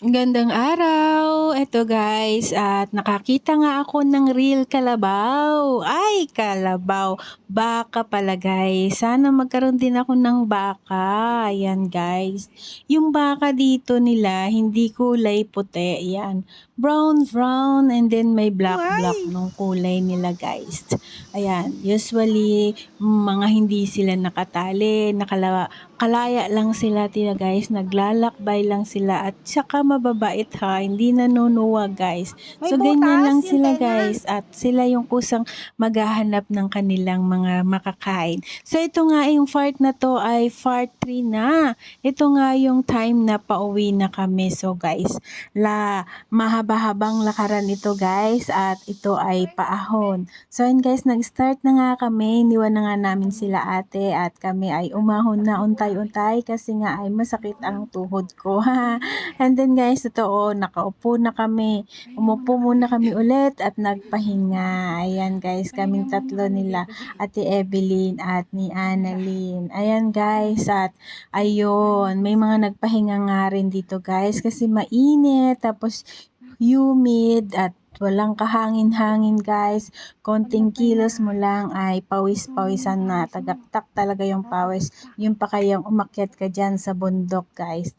Gandang araw! Eto guys, at nakakita nga ako ng real kalabaw. Ay, kalabaw! Baka pala guys. Sana magkaroon din ako ng baka. Ayan guys. Yung baka dito nila, hindi kulay puti. Ayan. Brown, brown, and then may black, black nung kulay nila guys. Ayan. Usually, mga hindi sila nakatali, nakala kalaya lang sila tila guys, naglalakbay lang sila at saka mababait ha, hindi nanunuwag guys. May So ganyan lang sila guys at sila yung kusang maghahanap ng kanilang mga makakain. So ito nga yung part na to ay part 3 na. Ito nga yung time na pauwi na kami. So guys, la mahaba-habang lakaran ito guys at ito ay paahon. So yun guys, nag-start na nga kami. Iniwan na nga namin sila ate at kami ay umahon na untay-untay kasi nga ay masakit ang tuhod ko. And then guys, totoo, nakaupo na kami. Umupo muna kami ulit at nagpahinga. Ayan guys, kaming tatlo nila, Ate Evelyn at ni Annalyn. Ayan guys, at ayun, may mga nagpahinga nga rin dito guys kasi mainit, tapos humid at walang kahangin-hangin guys. Konting kilos mo lang ay pawis-pawisan na. Tagaktak talaga yung pawis. Yung pa kayang umakyat ka dyan sa bundok guys.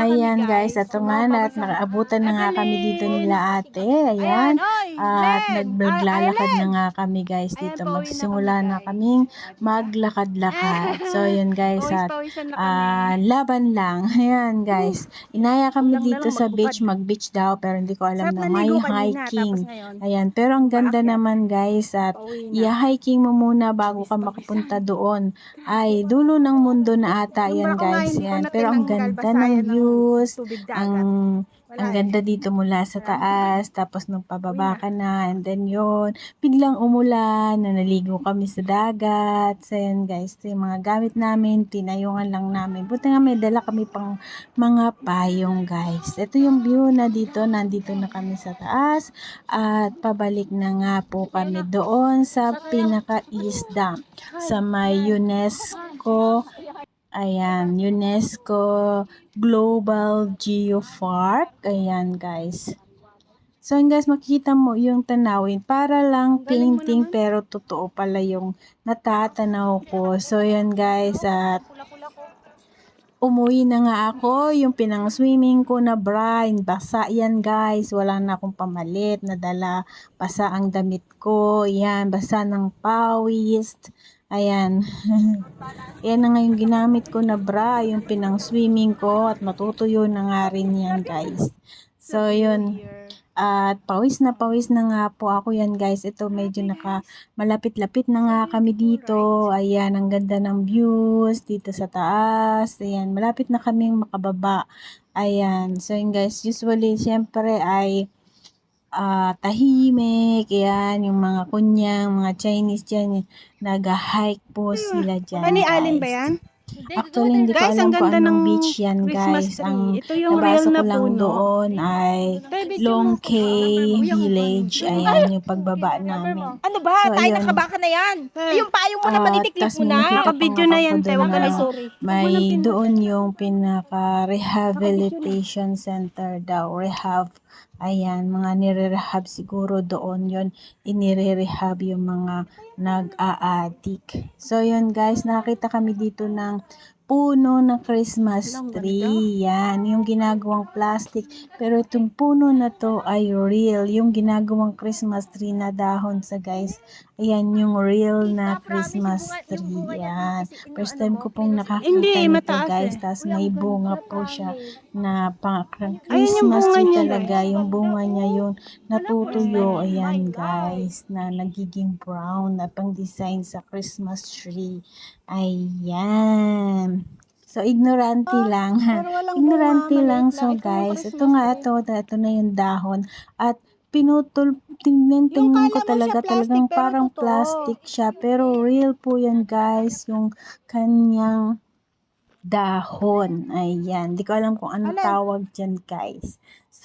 Ayan guys, ito nga na at nakaabutan na nga kami dito nila ate. Ayan. At naglalakad na nga kami guys dito. Magsisimula na kaming maglakad-lakad. So yun guys at ah, laban lang. Ayan guys. Inaya kami dito sa beach. Mag-beach daw pero hindi ko alam na may kanina, hiking. ngayon, Ayan. Pero ang ganda paakyat. naman guys at i-hiking mo muna bago ka makapunta doon. Ay, dulo ng mundo na ata yan guys. Yan. Pero ang ganda ng views. Ang Wala ang eh. ganda dito mula sa taas, tapos nung pababa ka na, and then yun, biglang umulan, na naligo kami sa dagat. So yan guys, ito yung mga gamit namin, tinayungan lang namin. Buti nga may dala kami pang mga payong guys. Ito yung view na dito, nandito na kami sa taas, at pabalik na nga po kami doon sa pinaka-east dam, sa may UNESCO Ayan, UNESCO Global Geopark. Ayan, guys. So, yun guys, makikita mo yung tanawin. Para lang painting, pero totoo pala yung natatanaw ko. So, yun guys, at. Umuwi na nga ako. Yung pinang swimming ko na brine. Basa yan guys. Wala na akong pamalit. Nadala. Basa ang damit ko. Yan. Basa ng pawis. Ayan. Yan na nga yung ginamit ko na bra. Yung pinang swimming ko. At matutuyo na nga rin yan guys. So yun. At pawis na pawis na nga po ako yan guys. Ito medyo naka malapit-lapit na nga kami dito. Ayan, ang ganda ng views dito sa taas. Ayan, malapit na kaming makababa. Ayan, so yun guys, usually syempre ay ah, tahimik. Ayan, yung mga kunyang, mga Chinese dyan, nag-hike po sila dyan. Kani Alin ba guys. yan? Actually, hindi ko Guys, alam ang kung ganda anong ng beach yan, Christmas guys. tree. Ang Ito yung real nabasa na ko lang puno. doon ay Long Cay Village. Ayan yung pagbaba namin. Ano ba? So, Tayo ayun. ng kabaka na yan. Yung payong mo na Ah, tas mo na. nakita Naka-video pang na yan, te. doon Huwag ka na na sorry. May doon yung pinaka-rehabilitation center daw, rehab. Ayan, mga nire-rehab siguro doon yon inire-rehab yung mga nag-a-addict. So, yun guys, nakita kami dito ng puno ng Christmas tree. Yan, yung ginagawang plastic. Pero itong puno na to ay real. Yung ginagawang Christmas tree na dahon sa guys. Ayan, yung real na Christmas tree. Yan. First time ko pong nakakita nito mataas guys. eh. Tapos may bunga po siya na pang Christmas tree talaga. Yung bunga niya yung natutuyo. Ayan guys, na nagiging brown na pang design sa Christmas tree. Ayan. So, ignorante lang. Pero walang ignorante lang. So, lang. Guys, ito nga, ito, ito na yung dahon. At pinutol, tingnan, tingnan ko talaga, talagang plastic, parang totoo. plastic siya. Pero real po yan, guys, yung kanyang dahon. Ayan. Di ko alam kung Alin? tawag dyan, guys.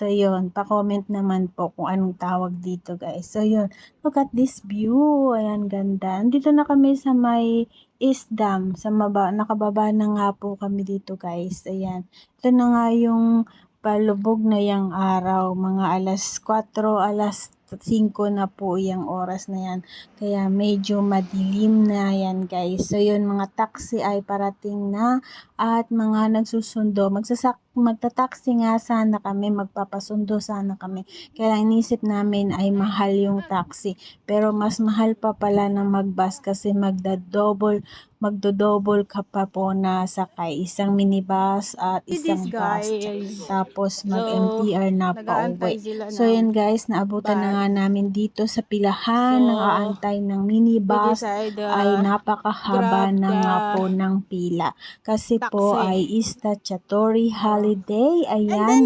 So, yun. Pa-comment naman po kung anong tawag dito, guys. So, yun. Look at this view. Ayan, ganda. Dito na kami sa may East Dam. Sa maba, nakababa na nga po kami dito, guys. Ayan. Ito na nga yung palubog na yung araw, mga alas 4, alas 5 na po yung oras na yan. Kaya medyo madilim na yan guys. So yun, mga taxi ay parating na at mga nagsusundo. Magsasak magta-taxi nga sana kami, magpapasundo sana kami. Kaya inisip namin ay mahal yung taxi. Pero mas mahal pa pala na mag-bus kasi magda-double magdo-double ka pa po na sakay. Isang minibus at See isang this bus. Tapos mag-MTR na pauwi. sila So yun guys, naabutan na bus. nga namin dito sa pilahan So, ng aantay ng minibus decide, uh, ay napakahaba grab na nga po ng pila. Kasi po taxi. ay Istachatory Holiday. And then Ayan,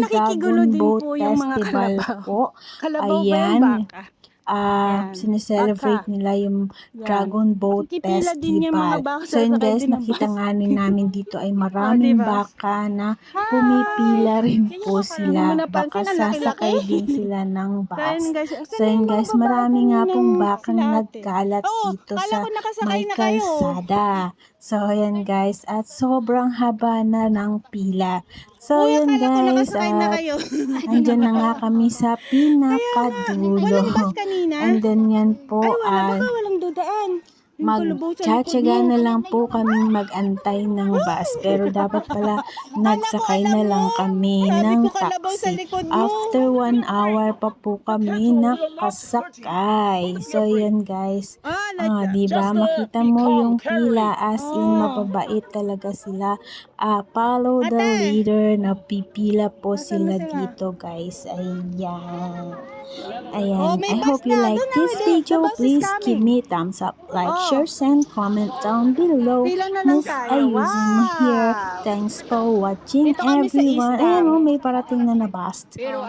din Boat po yung mga Festival kalabaw. po. Kalabaw ba Ayan. yung baka? Ah, Yan. sineselebrate Baka. nila yung Yan. Dragon Boat Nakikipila din yung mga Festival. baka So yun guys, din ng nakita bus. nga din namin dito ay maraming diba? baka na pumipila rin Kaya po parang sila. napansin, Baka ang laki-laki. sasakay din sila ng So bus. yun guys, So yun guys, marami nga pong bakang nagkalat Oo, dito kala sa ko nakasakay may na kayo. kalsada. So ayan guys, at sobrang haba na ng pila. So Uy, yun akala ko guys, nakasakay na at kayo. andyan na nga kami sa pinakadulo. Walang bus kanina. And then yan po Ay, wala. ay Baka walang dudaan. Magtsatsaga na lang po kaming mag-antay ng bus. Pero dapat pala nagsakay na lang kami ng taxi. After one hour pa po kami nakasakay. So yan guys. Ah, Ah, like di ba makita mo yung pila as in mababait talaga sila. Ah, follow the leader na pipila po sila dito guys. Ayan. Oh, Ayan. I hope you like this video. Please give me thumbs up, like, Oh. share, and comment down below. Miss. Ayusin mo here. Wow. Thanks for watching Dito everyone. Ayan Dam. oh, may parating na na bus.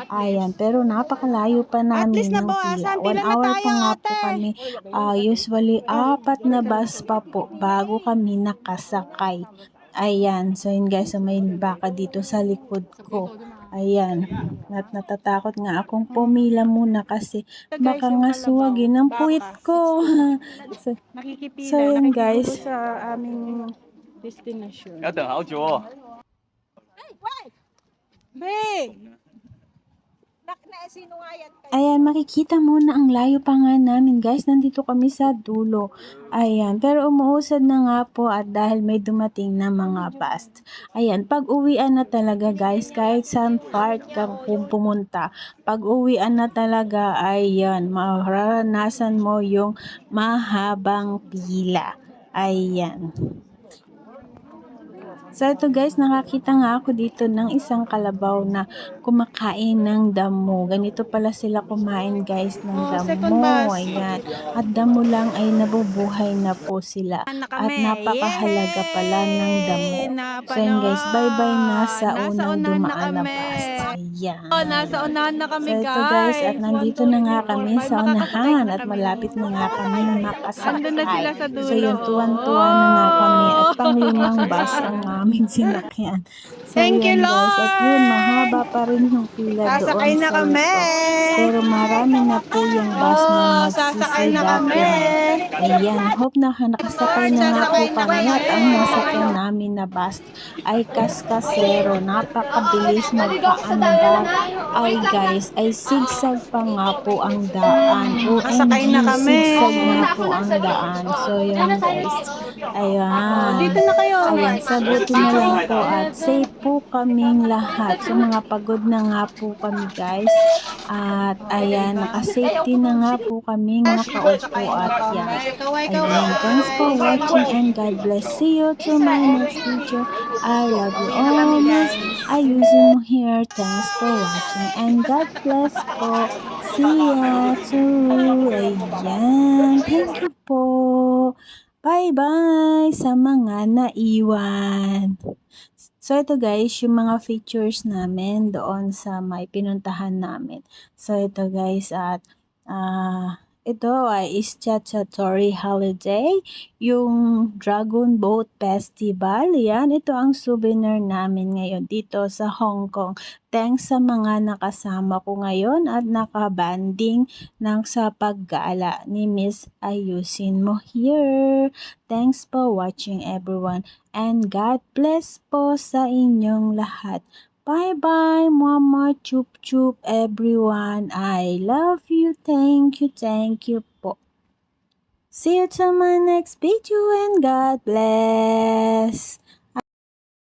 Ayan, pero napakalayo pa At namin least ng pila. One hour pa nga po kami. Ah, usually, apat na bus pa po bago kami nakasakay. Ayan, so yun guys, so may baka dito sa likod ko. Ayan, at natatakot nga akong pumila muna kasi Guys, baka yung nga kalabaw, suwagin ang baka, puwit ko. so, Nakikipila. So, yun, nakikigulo guys. sa aming destination. 要等好久哦。 Be! Ayan, makikita mo na ang layo pa nga namin guys. Nandito kami sa dulo. Ayan, pero umuusad na nga po at dahil may dumating na mga bus. Ayan, pag uwian na talaga guys, kahit saan part ka kung pumunta, pag uwian na talaga, ayan, mararanasan mo yung mahabang pila. Ayan. So ito guys, nakakita nga ako dito ng isang kalabaw na kumakain ng damo. Ganito pala sila kumain guys ng Oh, damo. Ayan. At damo lang ay nabubuhay na po sila. Na At napakahalaga pala ng damo. So yun guys, bye-bye na sa unang dumaan na bus. Ayan. Oh, nasa unahan na kami So guys. ito guys, at nandito na nga kami sa unahan at malapit na nga kami makasakay. Andun na sila sa dulo. So yun, tuwan-tuwa na nga kami at panglimang bus ang aming sinakyan. So Thank you, yun, guys. At yun, Lord! mahaba pa rin yung pila doon Sasakay na sa kami. likod. Pero marami na po yung bus na Oh, sasakay na kami. Ayan, hope na nakasakay na nga po na kami at ang nasakyan namin na bus ay kaskasero. Napakabilis magpaandar. Ay guys, ay sigsag pa nga po ang daan. Nakasakay OMG, na kami. sigsag nga po ang daan. So yun guys. Ayan. Dito na kayo. Ayan, sa buti na lang po at safe po kaming lahat. So mga pagod na nga po kami guys. At ayan, nakasafety na nga po kami nakaupo at yan. Ayan, thanks for watching and God bless. See you to my next video. I love you all, miss. Ayusin here. Thanks for watching and God bless po. See ya too. Ayan, thank you po. Bye-bye sa mga naiwan. So, ito guys, yung mga features namin doon sa may pinuntahan namin. So, ito guys, at ah ito ay Istachatory Holiday, yung Dragon Boat Festival. Yan, ito ang souvenir namin ngayon dito sa Hong Kong. Thanks sa mga nakasama ko ngayon at nakabanding ng sa paggala ni Miss Ayusin mo here. Thanks for watching everyone and God bless po sa inyong lahat. Bye-bye, mama, chup chup, everyone. I love you. Thank you, thank you po. See you to my next video and God bless.